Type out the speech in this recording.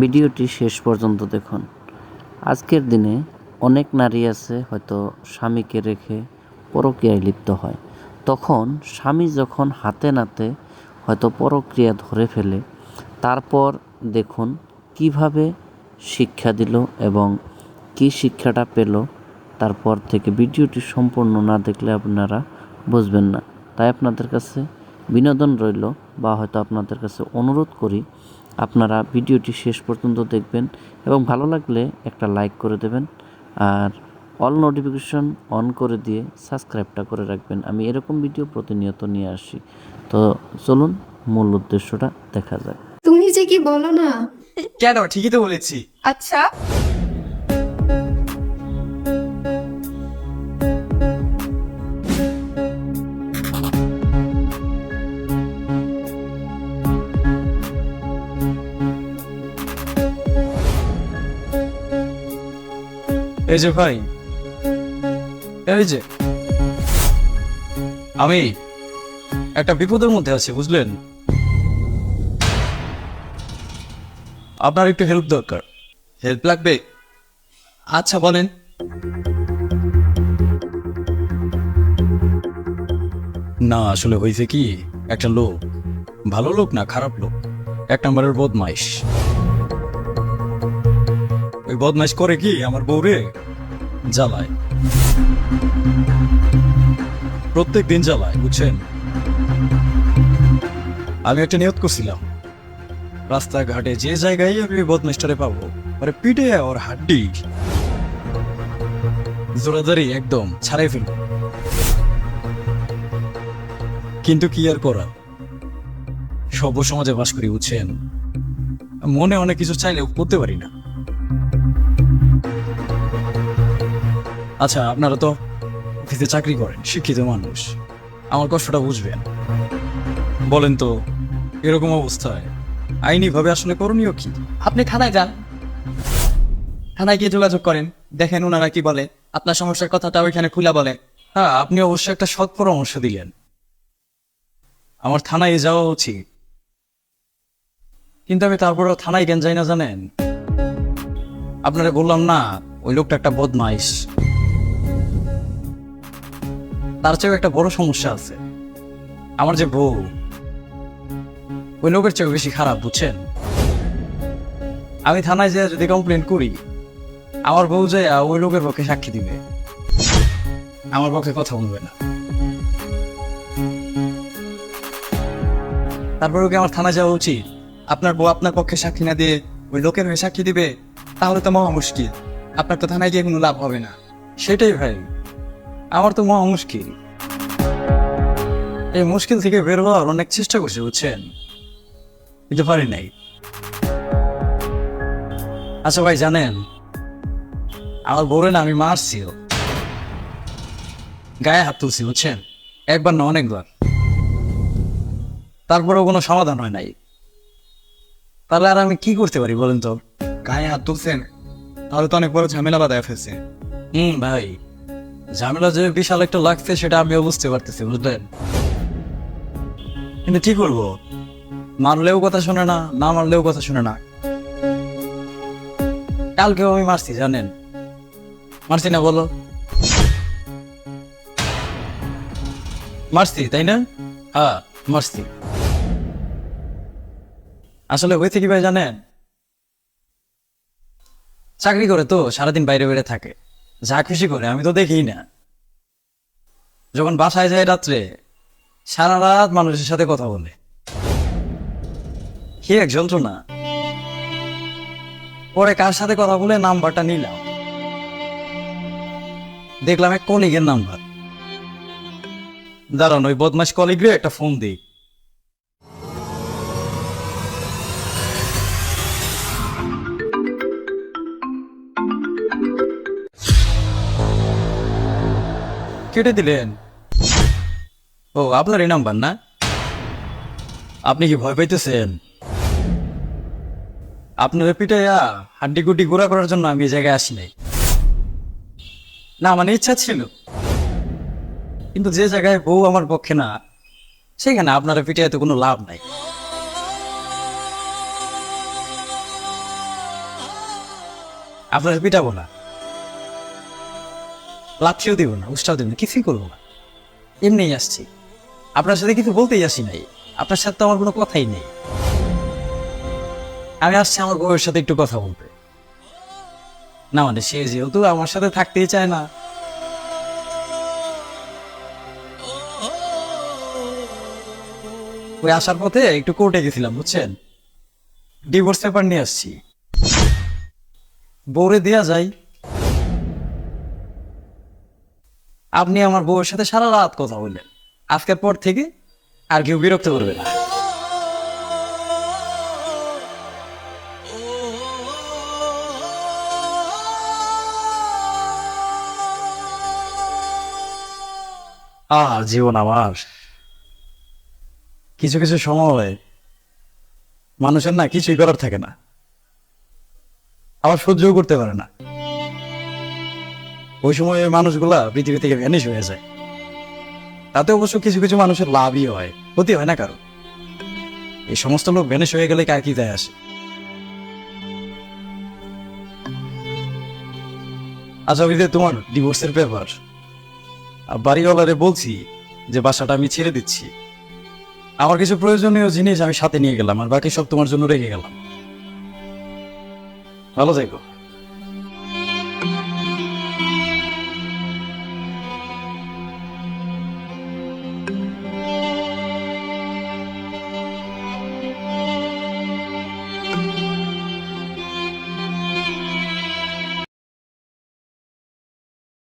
ভিডিওটি শেষ পর্যন্ত দেখুন। আজকের দিনে অনেক নারী আছে হয়তো স্বামীকে রেখে পরক্রিয়ায় লিপ্ত হয়। তখন স্বামী যখন হাতে নাতে হয়তো পরক্রিয়া ধরে ফেলে, তারপর দেখুন কীভাবে শিক্ষা দিল এবং কি শিক্ষাটা পেল, তারপর থেকে ভিডিওটি সম্পূর্ণ না দেখলে আপনারা বুঝবেন না। তাই আপনাদের কাছে বিনোদন রইল বা হয়তো আপনাদের কাছে অনুরোধ করি আপনারা ভিডিওটি শেষ পর্যন্ত দেখবেন এবং ভালো লাগলে একটা লাইক করে দেবেন আর অল নোটিফিকেশন অন করে দিয়ে সাবস্ক্রাইবটা করে রাখবেন। আমি এরকম ভিডিও প্রতিনিয়ত নিয়ে আসি। তো চলুন মূল উদ্দেশ্যটা দেখা যাক। তুমি যে কি বলো না? কেন? ঠিকই তো বলেছি। আচ্ছা। এই যে ভাই এই যে। আমি একটা বিপদের মধ্যে আছি বুঝলেন? আপনার একটু হেল্প দরকার। হেল্প লাগবে? আচ্ছা বলেন। না আসলে হয়েছে কি একটা লোক ভালো লোক না খারাপ লোক এক নম্বরের বদমাইশ। ওই বদমাইশ করে কি আমার বউরে জ্বালায়? প্রত্যেক দিন জ্বালায়, বুঝছেন? আমি একটা নিয়ত করছিলাম। রাস্তাঘাটে যে জায়গায় আমি ওই বদমাইশটারে পাবো আরে পিঠে ওর হাড্ডি। জোরাদারি একদম ছাড়াই ফেলব। কিন্তু কি আর করা সভ্য সমাজে বাস করি, বুঝছেন? মনে অনেক কিছু চাইলেও করতে পারি না। আচ্ছা আপনারা তো অফিসে চাকরি করেন শিক্ষিত মানুষ। আমার কষ্টটা বুঝবেন। বলেন তো এরকম অবস্থায় আইনিভাবে আসলে করণীয় কি? আপনি থানায় যান। থানায় গিয়ে যোগাযোগ করেন দেখেন ওনারা কি বলে। আপনার সমস্যার কথাটা ওইখানে খুলে বলে হ্যাঁ আপনি অবশ্যই একটা সৎ পরামর্শ দিলেন। আমার থানায় যাওয়া উচিত। কিন্তু আমি তারপরেও থানায় কেন যাই না জানেন? আপনারা বললাম না ওই লোকটা একটা বদমাইশ। তার চেয়েও একটা বড় সমস্যা আছে। আমার যে বউ, ওই লোকের চেয়েও বেশি খারাপ, বুঝছেন? আমি থানায় যেয়ে যদি কমপ্লেন করি, আমার বউ যে ওই লোকের পক্ষে সাক্ষী দিবে। আমার পক্ষে কথা বলবে না। তারপরেও কি আমার থানায় যাওয়া উচিত? আপনার বউ আপনার পক্ষে সাক্ষী না দিয়ে ওই লোকের হয়ে সাক্ষী দিবে? তাহলে তো মহা মুশকিল। আপনার তো থানায় গিয়ে কোনো লাভ হবে না। সেটাই ভাই। আমার তো মহা মুশকিল। এই মুশকিল থেকে বের হওয়ার অনেক চেষ্টা করছি বুঝছেন? কিন্তু পারি নাই। আচ্ছা ভাই জানেন আমার বউরে না আমি মারছি গায়ে হাত তুলছি বুঝছেন? একবার না অনেকবার। তারপরেও কোনো সমাধান হয় নাই। তাহলে আর আমি কি করতে পারি বলেন তো? গায়ে হাত তুলছেন তাহলে তো অনেক বড় ঝামেলা বাদায় ফেলছে হুম ভাই। ঝামেলা যে বিশাল একটা লাগছে সেটা আমিও বুঝতে পারতেছি, বুঝলেন? কিন্তু কি করব? মারলেও কথা শোনে না না মারলেও কথা শোনে না। কালকেও আমি মারছি, জানেন। মারছি না বলো? মারছি, তাই না? হ্যাঁ মারছি। আসলে হয়েছে কি ভাই জানেন? চাকরি করে তো, সারাদিন বাইরে বাইরে থাকে। যা খুশি করে, আমি তো দেখি না। যখন বাসায় যায় রাত্রে, সারা রাত মানুষের সাথে কথা বলে। কি এক যন্ত্রণা। পরে কার সাথে কথা বলে নাম্বারটা নিলাম। দেখলাম এক কলিগের নাম্বার। দাঁড়ান, ওই বদমাস কলিগরে একটা ফোন দিই। কেটে দিলেন। ও, আপনার এই নাম্বার না? আপনি কি ভয় পাইতেছেন? আপনার পিটাইয়া হাড্ডি গুড্ডি গুড়া করার জন্য আমি এই জায়গায় আসি নাই। না মানে ইচ্ছা ছিল। কিন্তু যে জায়গায় বউ আমার পক্ষে না, সেখানে আপনারা পিটাইতে কোনো লাভ নাই। আপনার পিটাবো না লাথিও দিব না উৎসাহ দিব না, কিছুই করব না। এমনিই আসছি। আপনার সাথে কিছু বলতেই আসি নাই। আপনার সাথে তো আমার কোনো কথাই নেই। আমি আসছি আমার বউয়ের সাথে একটু কথা বলতে। না মানে সে যেহেতু আমার সাথে থাকতেই চায় না। ওই আসার পথে একটু কোর্টে গেছিলাম, বুঝছেন? ডিভোর্স পেপার নিয়ে আসছি। বউরে দেয়া যায় আপনি আমার বউয়ের সাথে সারা রাত কথা বললেন। আজকের পর থেকে আর কেউ বিরক্ত করবে না। আহ, জীবন আমার। কিছু কিছু সময় মানুষের না কিছুই করার থাকে না। আবার সহ্যও করতে পারে না। ওই সময় ওই মানুষগুলা পৃথিবী থেকে ভ্যানিশ হয়ে যায়। তাতে অবশ্য কিছু কিছু মানুষের লাভই হয়, ক্ষতি হয় না কারও। এই সমস্ত লোক ভ্যানিশ হয়ে গেলে কার কি আসে? আচ্ছা ওই তোমার ডিভোর্সের পেপার বাড়িওয়ালারে বলছি যে বাসাটা আমি ছেড়ে দিচ্ছি। আমার কিছু প্রয়োজনীয় জিনিস আমি সাথে নিয়ে গেলাম, আর বাকি সব তোমার জন্য রেখে গেলাম। ভালো থেকো।